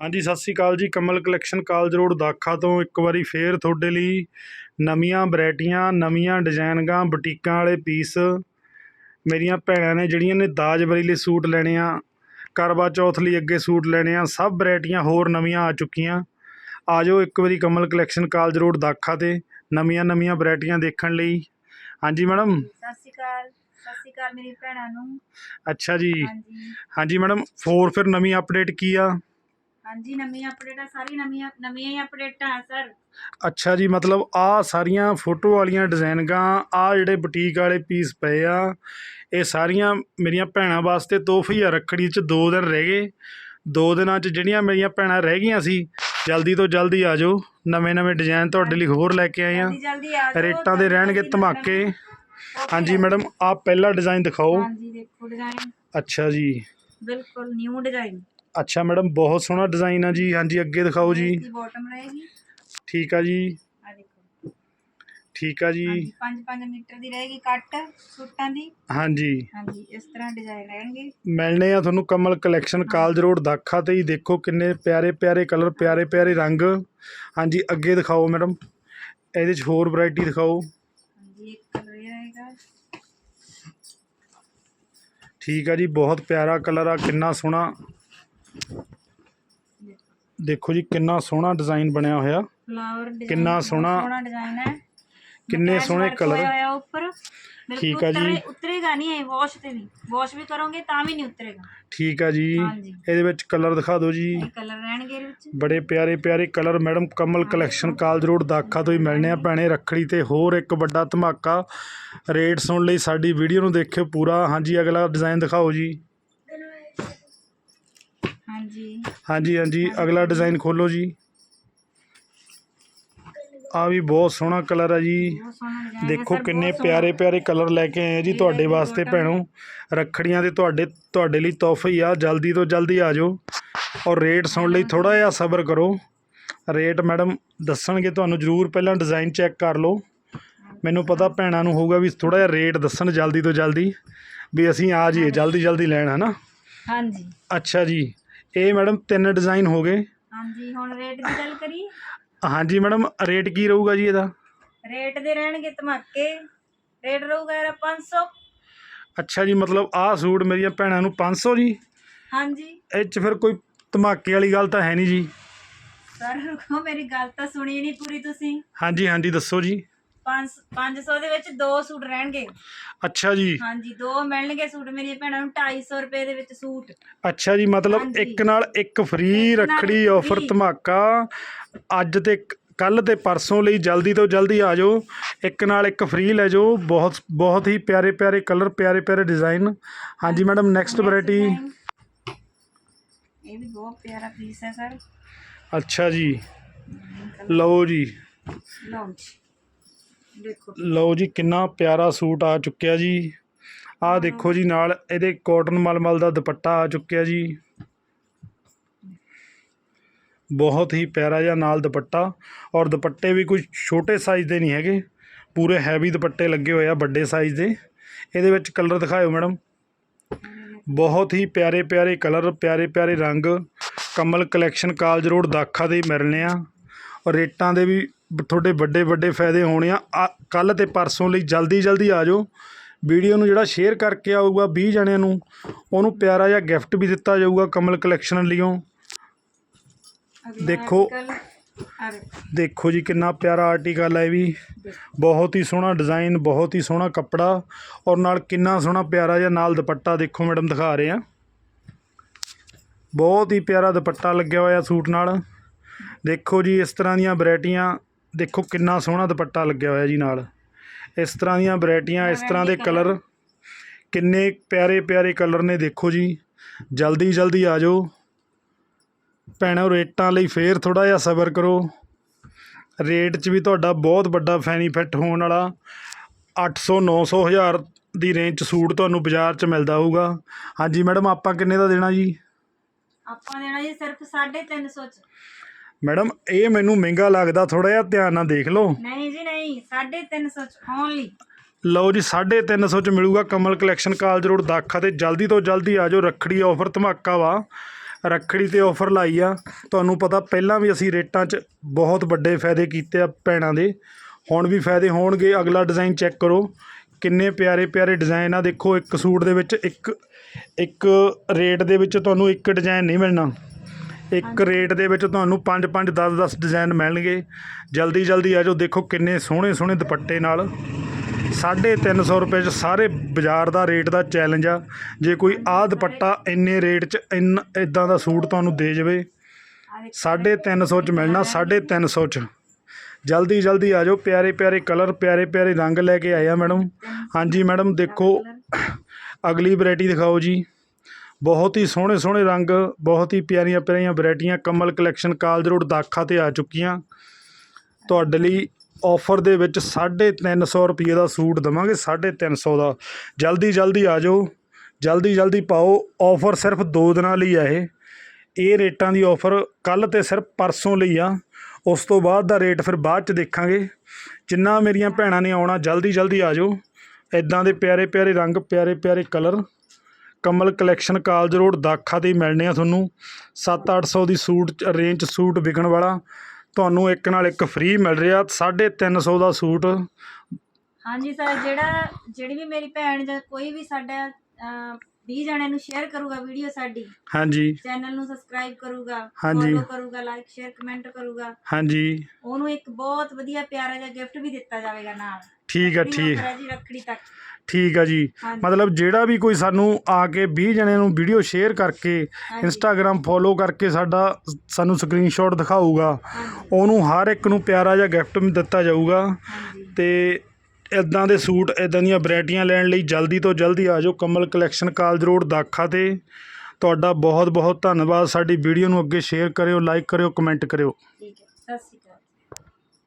ਹਾਂਜੀ ਸਤਿ ਸ਼੍ਰੀ ਅਕਾਲ ਜੀ। Kamal collection college road Dakha ਤੋਂ ਇੱਕ ਵਾਰੀ ਫੇਰ ਤੁਹਾਡੇ ਲਈ ਨਵੀਆਂ ਵੈਰਾਈਟੀਆਂ ਨਵੀਆਂ ਡਿਜ਼ਾਈਨਗਾਂ ਬੁਟੀਕਾਂ ਵਾਲੇ ਪੀਸ ਮੇਰੀਆਂ ਭੈਣਾਂ ਨੇ ਜਿਹੜੀਆਂ ਨੇ ਦਾਜ ਵਰੀ ਲਈ ਸੂਟ ਲੈਣੇ ਆ ਕਰਵਾ ਚੌਥ ਲਈ ਅੱਗੇ ਸੂਟ ਲੈਣੇ ਆ ਸਭ ਵੈਰਾਈਟੀਆਂ ਹੋਰ ਨਵੀਆਂ ਆ ਚੁੱਕੀਆਂ। ਆ ਜਾਓ ਇੱਕ ਵਾਰੀ Kamal collection college road Dakha ਤੇ ਨਵੀਆਂ ਨਵੀਆਂ ਵੈਰਾਈਟੀਆਂ ਦੇਖਣ ਲਈ। ਹਾਂਜੀ ਮੈਡਮ? ਸਤਿ ਸ਼੍ਰੀ ਅਕਾਲ। ਸਤਿ ਸ਼੍ਰੀ ਅਕਾਲ ਮੇਰੀ ਭੈਣਾਂ ਨੂੰ। ਅੱਛਾ ਜੀ। ਹਾਂਜੀ। ਹਾਂਜੀ ਮੈਡਮ ਫੋਰ ਫਿਰ ਨਵੀਂ ਅਪਡੇਟ ਕੀ ਆ? ਹਾਂਜੀ ਨਵੀਆਂ ਅਪਡੇਟਾਂ ਸਾਰੀ ਨਵੀਆਂ ਨਵੀਆਂ ਹੀ ਅਪਡੇਟਾਂ ਆ ਸਰ ਅੱਛਾ ਜੀ ਮਤਲਬ ਆ ਸਾਰੀਆਂ ਫੋਟੋ ਵਾਲੀਆਂ ਡਿਜ਼ਾਈਨਗਾਂ ਆ ਜਿਹੜੇ ਬੁਟੀਕ ਵਾਲੇ ਪੀਸ ਪਏ ਆ ਇਹ ਸਾਰੀਆਂ ਮੇਰੀਆਂ ਭੈਣਾਂ ਵਾਸਤੇ ਤੋਹਫੇ ਆ ਰੱਖੜੀ 'ਚ ਦੋ ਦਿਨ ਰਹਿ ਗਏ। ਦੋ ਦਿਨਾਂ 'ਚ ਜਿਹੜੀਆਂ ਮੇਰੀਆਂ ਭੈਣਾਂ ਰਹਿ ਗਈਆਂ ਸੀ ਜਲਦੀ ਤੋਂ ਜਲਦੀ ਆ ਜਾਓ। ਨਵੇਂ ਨਵੇਂ ਡਿਜ਼ਾਈਨ ਤੁਹਾਡੇ ਲਈ ਹੋਰ ਲੈ ਕੇ ਆਏ ਆ। ਜਲਦੀ ਜਲਦੀ ਆ ਜਾਓ ਰੇਟਾਂ ਦੇ ਰਹਿਣਗੇ ਧਮਾਕੇ। ਹਾਂਜੀ ਮੈਡਮ ਆ ਪਹਿਲਾ ਡਿਜ਼ਾਈਨ ਦਿਖਾਓ। ਹਾਂਜੀ ਦੇਖੋ ਡਿਜ਼ਾਈਨ ਅੱਛਾ ਜੀ। ਬਿਲਕੁਲ ਨਿਊ ਡਿਜ਼ਾਈਨ ਅੱਛਾ ਮੈਡਮ ਬਹੁਤ ਸੋਹਣਾ ਡਿਜ਼ਾਈਨ ਆ ਜੀ। ਹਾਂਜੀ ਅੱਗੇ ਦਿਖਾਓ ਜੀ। ਦੀ ਬਾਟਮ ਰਹੇਗੀ ਠੀਕ ਆ ਜੀ। ਆ ਦੇਖੋ। ਠੀਕ ਆ ਜੀ। ਹਾਂਜੀ 5-5 ਮੀਟਰ ਦੀ ਰਹੇਗੀ ਕੱਟ ਸੂਟਾਂ ਦੀ। ਹਾਂਜੀ। ਹਾਂਜੀ ਇਸ ਤਰ੍ਹਾਂ ਡਿਜ਼ਾਈਨ ਰਹਿਣਗੇ। ਮਿਲਣੇ ਆ ਤੁਹਾਨੂੰ Kamal collection college road Dakha ਤੇ ਹੀ ਦੇਖੋ ਕਿੰਨੇ ਪਿਆਰੇ ਪਿਆਰੇ ਕਲਰ ਪਿਆਰੇ ਪਿਆਰੇ ਰੰਗ। ਹਾਂਜੀ ਅੱਗੇ ਦਿਖਾਓ ਮੈਡਮ। ਇਹਦੇ 'ਚ ਹੋਰ ਵੈਰਾਈਟੀ ਦਿਖਾਓ। ਹਾਂਜੀ ਇੱਕ ਕਲਰ ਇਹ ਰਹੇਗਾ। ਠੀਕ ਆ ਜੀ ਬਹੁਤ ਪਿਆਰਾ ਕਲਰ ਆ ਕਿੰਨਾ ਸੋਹਣਾ। ਦੇਖੋ ਜੀ ਕਿੰਨਾ ਸੋਹਣਾ ਡਿਜ਼ਾਈਨ ਬਣਿਆ ਹੋਇਆ। ਫਲਾਵਰ ਡਿਜ਼ਾਈਨ ਕਿੰਨਾ ਸੋਹਣਾ- ਸੋਹਣਾ ਡਿਜ਼ਾਈਨ ਹੈ। ਕਿੰਨੇ ਸੋਹਣੇ colour। ਹੋਇਆ ਉੱਪਰ। ਠੀਕ ਆ ਜੀ। ਉਤਰੇ- ਉਤਰੇਗਾ ਨਹੀਂ ਇਹ ਵਾਸ਼ ਤੇ ਨਹੀਂ ਵਾਸ਼ ਵੀ ਕਰੋਗੇ ਤਾਂ ਵੀ ਨਹੀਂ ਉਤਰੇਗਾ। ਠੀਕ ਆ ਜੀ। ਇਹਦੇ ਵਿੱਚ ਕਲਰ ਦਿਖਾ ਦਿਓ ਜੀ। ਕਲਰ ਰਹਿਣਗੇ ਇਹਦੇ ਵਿੱਚ। ਬੜੇ ਪਿਆਰੇ ਪਿਆਰੇ colour madam Kamal collection college road Dakha ਤੋਂ ਹੀ ਮਿਲਣੇ ਆ ਭੈਣੇ। ਰੱਖੜੀ ਤੇ ਹੋਰ ਇੱਕ ਵੱਡਾ ਧਮਾਕਾ। ਰੇਟ ਸੁਣ ਲਈ ਸਾਡੀ ਵੀਡੀਓ ਨੂੰ ਦੇਖਿਓ ਪੂਰਾ। ਹਾਂਜੀ ਅਗਲਾ ਡਿਜ਼ਾਈਨ ਦਿਖਾਓ ਜੀ। ਹਾਂਜੀ। ਹਾਂਜੀ ਹਾਂਜੀ। ਅਗਲਾ ਡਿਜ਼ਾਈਨ ਖੋਲੋ ਜੀ। ਆ ਵੀ ਬਹੁਤ ਸੋਹਣਾ ਕਲਰ ਆ ਜੀ। ਬਹੁਤ ਸੋਹਣਾ ਡਿਜ਼ਾਈਨ ਦੇਖੋ ਕਿੰਨੇ ਪਿਆਰੇ ਪਿਆਰੇ ਕਲਰ ਲੈ ਕੇ ਆਏ ਆ ਜੀ ਤੁਹਾਡੇ ਵਾਸਤੇ ਭੈਣੋ। ਰੱਖੜੀਆਂ ਦੇ ਤੁਹਾਡੇ ਤੁਹਾਡੇ ਲਈ ਤੋਹਫੇ ਹੀ ਆ। ਜਲਦੀ ਤੋਂ ਜਲਦੀ ਆ ਜਾਓ ਔਰ ਰੇਟ ਸੁਣ ਲਈ ਥੋੜਾ ਜਿਹਾ ਸਬਰ ਕਰੋ। ਰੇਟ ਮੈਡਮ ਦੱਸਣਗੇ ਤੁਹਾਨੂੰ ਜ਼ਰੂਰ। ਪਹਿਲਾਂ ਡਿਜ਼ਾਈਨ ਚੈੱਕ ਕਰ ਲਓ। ਮੈਨੂੰ ਪਤਾ ਭੈਣਾਂ ਨੂੰ ਹੋਊਗਾ ਵੀ ਥੋੜਾ ਜਿਹਾ ਰੇਟ ਦੱਸਣ ਜਲਦੀ ਤੋਂ ਜਲਦੀ ਵੀ ਅਸੀਂ ਆ ਜਾਈਏ। ਜਲਦੀ ਜਲਦੀ ਲੈਣ ਹਨਾ ਹਾਂਜੀ। ਅੱਛਾ ਜੀ। ਇਹ ਮੈਡਮ ਤਿੰਨ ਡਿਜ਼ਾਈਨ ਹੋ ਗਏ। ਹਾਂਜੀ ਹੁਣ ਰੇਟ ਦੀ ਗੱਲ ਕਰੀ ਹਾਂਜੀ ਮੈਡਮ ਰੇਟ ਕੀ ਰਹੂਗਾ ਜੀ ਇਹਦਾ? ਰੇਟ ਦੇ ਰਹਿਣਗੇ ਧਮਾਕੇ। ਰੇਟ ਰਹੂਗਾ ਇਹਦਾ 500 ਅੱਛਾ ਜੀ ਮਤਲਬ ਆਹ ਸੂਟ ਮੇਰੀਆਂ ਭੈਣਾਂ ਨੂੰ 500 ਜੀ? ਹਾਂਜੀ। ਇਹ 'ਚ ਫਿਰ ਕੋਈ ਧਮਾਕੇ ਵਾਲੀ ਗੱਲ ਤਾਂ ਹੈ ਨਹੀਂ ਜੀ। ਸਰ ਰੁਕੋ ਮੇਰੀ ਗੱਲ ਤਾਂ ਸੁਣੀ ਨਹੀਂ ਪੂਰੀ ਤੁਸੀਂ। ਹਾਂਜੀ ਹਾਂਜੀ ਦੱਸੋ ਜੀ। 5 500 ਦੇ ਵਿੱਚ ਦੋ ਸੂਟ ਰਹਿਣਗੇ। ਅੱਛਾ ਜੀ। ਹਾਂਜੀ ਦੋ ਮਿਲਣਗੇ ਸੂਟ ਮੇਰੀਆਂ ਭੈਣਾਂ ਨੂੰ 250 ਰੁਪਏ ਦੇ ਵਿੱਚ ਸੂਟ। ਅੱਛਾ ਜੀ ਮਤਲਬ। ਇੱਕ ਨਾਲ ਇੱਕ ਫ੍ਰੀ ਇੱਕ ਨਾਲ ਰੱਖੜੀ ਇੱਕ ਆਫਰ free। ਧਮਾਕਾ। ਅੱਜ ਤੇ ਕੱਲ ਤੇ ਪਰਸੋਂ ਲਈ ਜਲਦੀ ਤੋਂ ਜਲਦੀ ਆ ਜਾਓ। ਇੱਕ ਨਾਲ ਇੱਕ ਫ੍ਰੀ ਲੈ ਜਾਓ। ਬਹੁਤ ਬਹੁਤ ਹੀ ਪਿਆਰੇ ਪਿਆਰੇ ਕਲਰ ਪਿਆਰੇ ਪਿਆਰੇ ਡਿਜ਼ਾਈਨ। ਹਾਂਜੀ ਮੈਡਮ ਨੈਕਸਟ ਵੈਰਾਈਟੀ design। ਇਹ ਵੀ ਬਹੁਤ ਪਿਆਰਾ ਪੀਸ ਹੈ ਸਰ ਅੱਛਾ ਜੀ। ਲਓ ਜੀ। ਲਓ ਜੀ। ਦੇਖੋ। ਲਓ ਜੀ ਕਿੰਨਾ ਪਿਆਰਾ ਸੂਟ ਆ ਚੁੱਕਿਆ ਜੀ। ਆਹ ਦੇਖੋ ਜੀ ਨਾਲ ਇਹਦੇ ਕਾਟਨ ਮਲਮਲ ਦਾ ਦੁਪੱਟਾ ਆ ਚੁੱਕਿਆ ਜੀ। ਬਹੁਤ ਹੀ ਪਿਆਰਾ ਜਿਹਾ ਨਾਲ ਦੁਪੱਟਾ। ਔਰ ਦੁਪੱਟੇ ਵੀ ਕੋਈ ਛੋਟੇ ਸਾਈਜ਼ ਦੇ ਨਹੀਂ ਹੈਗੇ। ਪੂਰੇ ਹੈਵੀ ਦੁਪੱਟੇ ਲੱਗੇ ਹੋਏ ਆ ਵੱਡੇ ਸਾਈਜ਼ ਦੇ। ਇਹਦੇ ਵਿੱਚ ਕਲਰ ਦਿਖਾਇਓ ਮੈਡਮ ਬਹੁਤ ਹੀ ਪਿਆਰੇ ਪਿਆਰੇ ਕਲਰ ਪਿਆਰੇ ਪਿਆਰੇ ਰੰਗ। Kamal collection college road Dakha ਦੇ ਹੀ ਮਿਲਣੇ ਆ। ਰੇਟਾਂ ਦੇ ਵੀ ਤੁਹਾਡੇ ਵੱਡੇ ਵੱਡੇ ਫਾਇਦੇ ਹੋਣੇ ਆ। ਕੱਲ ਤੇ ਪਰਸੋਂ ਲਈ ਜਲਦੀ ਜਲਦੀ ਆ ਜਾਓ। ਵੀਡੀਓ ਨੂੰ ਜਿਹੜਾ ਸ਼ੇਅਰ ਕਰਕੇ ਆਊਗਾ 20 ਜਣਿਆਂ ਨੂੰ ਉਹਨੂੰ ਪਿਆਰਾ ਜਿਹਾ ਗਿਫਟ ਵੀ ਦਿੱਤਾ ਜਾਊਗਾ ਕਮਲ ਕਲੈਕਸ਼ਨ ਲਈਓ ਅਗਲਾ ਦੇਖੋ। ਦੇਖੋ ਜੀ ਕਿੰਨਾ ਪਿਆਰਾ ਆਰਟੀਕਲ ਹੈ ਵੀ। ਬਹੁਤ ਹੀ ਸੋਹਣਾ ਡਿਜ਼ਾਈਨ ਬਹੁਤ ਹੀ ਸੋਹਣਾ ਕੱਪੜਾ ਔਰ ਨਾਲ ਕਿੰਨਾ ਸੋਹਣਾ ਪਿਆਰਾ ਜਿਹਾ ਨਾਲ ਦੁਪੱਟਾ ਦੇਖੋ ਮੈਡਮ ਦਿਖਾ ਰਹੇ ਆ। ਬਹੁਤ ਹੀ ਪਿਆਰਾ ਦੁਪੱਟਾ ਲੱਗਿਆ ਹੋਇਆ ਸੂਟ ਨਾਲ। ਦੇਖੋ ਜੀ ਇਸ ਤਰ੍ਹਾਂ ਦੀਆਂ ਵੈਰਾਈਟੀਆਂ ਦੇਖੋ ਕਿੰਨਾ ਸੋਹਣਾ ਦੁਪੱਟਾ ਲੱਗਿਆ ਹੋਇਆ ਜੀ ਨਾਲ। ਇਸ ਤਰ੍ਹਾਂ ਦੀਆਂ ਵੈਰਾਈਟੀਆਂ ਇਸ ਤਰ੍ਹਾਂ ਦੇ ਕਲਰ ਕਿੰਨੇ ਪਿਆਰੇ ਪਿਆਰੇ ਕਲਰ ਨੇ ਦੇਖੋ ਜੀ। ਜਲਦੀ ਜਲਦੀ ਆ ਜਾਓ। ਭੈਣੋ ਰੇਟਾਂ ਲਈ ਫੇਰ ਥੋੜਾ ਜਿਹਾ ਸਬਰ ਕਰੋ। ਰੇਟ 'ਚ ਵੀ ਤੁਹਾਡਾ ਬਹੁਤ ਵੱਡਾ ਬੈਨੀਫਿਟ ਹੋਣ ਵਾਲਾ। 800 900 ਹਜ਼ਾਰ ਦੀ ਰੇਂਜ 'ਚ ਸੂਟ ਤੁਹਾਨੂੰ ਬਾਜ਼ਾਰ 'ਚ ਮਿਲਦਾ ਹੋਊਗਾ। ਹਾਂਜੀ ਮੈਡਮ ਆਪਾਂ ਕਿੰਨੇ ਦਾ ਦੇਣਾ ਜੀ? ਆਪਾਂ ਦੇਣਾ ਜੀ ਸਿਰਫ 350 ਚ। ਮੈਡਮ ਇਹ ਮੈਨੂੰ ਮਹਿੰਗਾ ਲੱਗਦਾ ਥੋੜਾ ਜਿਹਾ ਧਿਆਨ ਨਾਲ ਦੇਖ ਲਓ। ਨਹੀਂ ਜੀ ਨਹੀਂ 350 ਚ ਓਨਲੀ ਲਓ ਜੀ 350 ਚ ਮਿਲੂਗਾ Kamal collection college road Dakha ਤੇ। ਜਲਦੀ ਤੋਂ ਜਲਦੀ ਆ ਜਾਓ ਰੱਖੜੀ ਆਫਰ ਧਮਾਕਾ ਵਾ। ਰੱਖੜੀ ਤੇ ਆਫਰ ਲਾਈ ਆ। ਤੁਹਾਨੂੰ ਪਤਾ ਪਹਿਲਾਂ ਵੀ ਅਸੀਂ ਰੇਟਾਂ 'ਚ ਬਹੁਤ ਵੱਡੇ ਫਾਇਦੇ ਕੀਤੇ ਆ ਭੈਣਾਂ ਦੇ। ਹੁਣ ਵੀ ਫਾਇਦੇ ਹੋਣਗੇ। ਅਗਲਾ ਡਿਜ਼ਾਈਨ ਚੈੱਕ ਕਰੋ। ਕਿੰਨੇ ਪਿਆਰੇ ਪਿਆਰੇ ਡਿਜ਼ਾਈਨ ਆ। ਦੇਖੋ ਇੱਕ ਸੂਟ ਦੇ ਵਿੱਚ ਇੱਕ ਇੱਕ ਰੇਟ ਦੇ ਵਿੱਚ ਤੁਹਾਨੂੰ ਇੱਕ ਡਿਜ਼ਾਈਨ ਨਹੀਂ ਮਿਲਣਾ। ਇੱਕ ਰੇਟ ਦੇ ਵਿੱਚ ਤੁਹਾਨੂੰ 5 5 10 10 ਡਿਜ਼ਾਈਨ ਮਿਲਣਗੇ। ਜਲਦੀ ਜਲਦੀ ਆ ਜਾਓ ਦੇਖੋ ਕਿੰਨੇ ਸੋਹਣੇ ਸੋਹਣੇ ਦੁਪੱਟੇ ਨਾਲ। 350 ਰੁਪਏ ਚ ਸਾਰੇ ਬਾਜ਼ਾਰ ਦਾ ਰੇਟ ਦਾ ਚੈਲੰਜ ਆ। ਜੇ ਕੋਈ ਆਹ ਦੁਪੱਟਾ ਇੰਨੇ ਰੇਟ ਚ ਇੰਨ ਇਦਾਂ ਦਾ ਸੂਟ ਤੁਹਾਨੂੰ ਦੇ ਜਾਵੇ ਆਹ ਦੇਖੋ 350 ਚ ਮਿਲਣਾ 350 ਚ। ਜਲਦੀ ਜਲਦੀ ਆ ਜਾਓ ਪਿਆਰੇ ਪਿਆਰੇ ਕਲਰ ਪਿਆਰੇ ਪਿਆਰੇ ਰੰਗ ਲੈ ਕੇ ਆਏ ਆ ਮੈਡਮ ਹਾਂਜੀ ਮੈਡਮ ਦੇਖੋ ਅਗਲੀ ਵੈਰਾਈਟੀ ਦਿਖਾਓ ਜੀ। ਬਹੁਤ ਹੀ ਸੋਹਣੇ ਸੋਹਣੇ ਰੰਗ, ਬਹੁਤ ਹੀ ਪਿਆਰੀਆਂ ਪਿਆਰੀਆਂ ਵੈਰਾਈਟੀਆਂ Kamal collection college road Dakha ਤੇ ਆ ਚੁੱਕੀਆਂ। ਤੁਹਾਡੇ ਲਈ ਆਫਰ ਦੇ ਵਿੱਚ 350 ਰੁਪਏ ਦਾ ਸੂਟ ਦਵਾਂਗੇ 350 ਦਾ। ਜਲਦੀ ਜਲਦੀ ਆ ਜਾਓ, ਜਲਦੀ ਜਲਦੀ ਪਾਓ। ਆਫਰ ਸਿਰਫ 2 ਦਿਨਾਂ ਲਈ ਆ ਇਹ। ਇਹ ਰੇਟਾਂ ਦੀ ਆਫਰ ਕੱਲ ਤੇ ਸਿਰਫ ਪਰਸੋਂ ਲਈ ਆ। ਉਸ ਤੋਂ ਬਾਅਦ ਦਾ ਰੇਟ ਫਿਰ ਬਾਅਦ ਚ ਦੇਖਾਂਗੇ। ਜਿੰਨਾ ਮੇਰੀਆਂ ਭੈਣਾਂ ਨੇ ਆਉਣਾ, ਜਲਦੀ ਜਲਦੀ ਆ ਜਾਓ। ਇਦਾਂ ਦੇ ਪਿਆਰੇ ਪਿਆਰੇ ਰੰਗ, ਪਿਆਰੇ ਪਿਆਰੇ colour Kamal collection college road Dakha ਤੇ ਹੀ ਮਿਲਣੇ ਆ ਤੁਹਾਨੂੰ। 7-800 ਦੀ ਸੂਟ ਰੇਂਜ ਸੂਟ ਵਿਕਣ ਵਾਲਾ। ਤੁਹਾਨੂੰ ਇੱਕ ਨਾਲ ਇੱਕ ਫ੍ਰੀ ਮਿਲ ਰਿਹਾ। 350 ਦਾ ਸੂਟ। ਹਾਂਜੀ ਸਰ ਜਿਹੜਾ, ਜਿਹੜੀ ਵੀ ਮੇਰੀ ਭੈਣ ਜਾਂ ਕੋਈ ਵੀ ਸਾਡਾ 20 ਜਣਿਆਂ ਨੂੰ ਸ਼ੇਅਰ ਕਰੂਗਾ ਵੀਡੀਓ ਸਾਡੀ। ਹਾਂਜੀ। ਚੈਨਲ ਨੂੰ ਸਬਸਕ੍ਰਾਈਬ ਕਰੂਗਾ ਹਾਂਜੀ। ਫੋਲੋ ਕਰੂਗਾ ਲਾਈਕ ਸ਼ੇਅਰ ਕਮੈਂਟ ਕਰੂਗਾ। ਹਾਂਜੀ। ਉਹਨੂੰ ਇੱਕ ਬਹੁਤ ਵਧੀਆ ਪਿਆਰਾ ਜਿਹਾ ਗਿਫਟ ਵੀ ਦਿੱਤਾ ਜਾਵੇਗਾ ਨਾਲ। ਠੀਕ ਆ ਰੱਖੜੀ ਠੀਕ। ਹੈ ਜੀ ਰੱਖੜੀ ਤੱਕ। ਠੀਕ ਆ ਜੀ। ਹਾਂਜੀ। ਮਤਲਬ ਜਿਹੜਾ ਵੀ ਕੋਈ ਸਾਨੂੰ ਆ ਕੇ 20 ਜਣਿਆਂ ਨੂੰ ਵੀਡੀਓ ਸ਼ੇਅਰ ਕਰਕੇ ਹਾਂਜੀ। ਇੰਸਟਾਗ੍ਰam ਫੋਲੋ ਕਰਕੇ ਸਾਡਾ ਸਾਨੂੰ ਸਕਰੀਨਸ਼ਾਟ ਦਿਖਾਊਗਾ ਹਾਂਜੀ। ਉਹਨੂੰ ਹਰ ਇੱਕ ਨੂੰ ਪਿਆਰਾ ਜਿਹਾ ਗਿਫਟ ਵੀ ਦਿੱਤਾ ਜਾਊਗਾ ਹਾਂਜੀ। ਤੇ ਇੱਦਾਂ ਦੇ ਸੂਟ ਇੱਦਾਂ ਦੀਆਂ ਵਰਾਇਟੀਆਂ ਲੈਣ ਲਈ ਜਲਦੀ ਤੋਂ ਜਲਦੀ ਆ ਜਾਓ Kamal collection college road Dakha ਤੇ। ਤੁਹਾਡਾ ਬਹੁਤ ਬਹੁਤ ਧੰਨਵਾਦ। ਸਾਡੀ ਵੀਡੀਓ ਨੂੰ ਅੱਗੇ ਸ਼ੇਅਰ ਕਰਿਓ ਲਾਈਕ ਕਰਿਓ ਕਮੈਂਟ ਕਰਿਓ। ਠੀਕ ਹੈ, ਸਤਿ ਸ਼੍ਰੀ ਅਕਾਲ।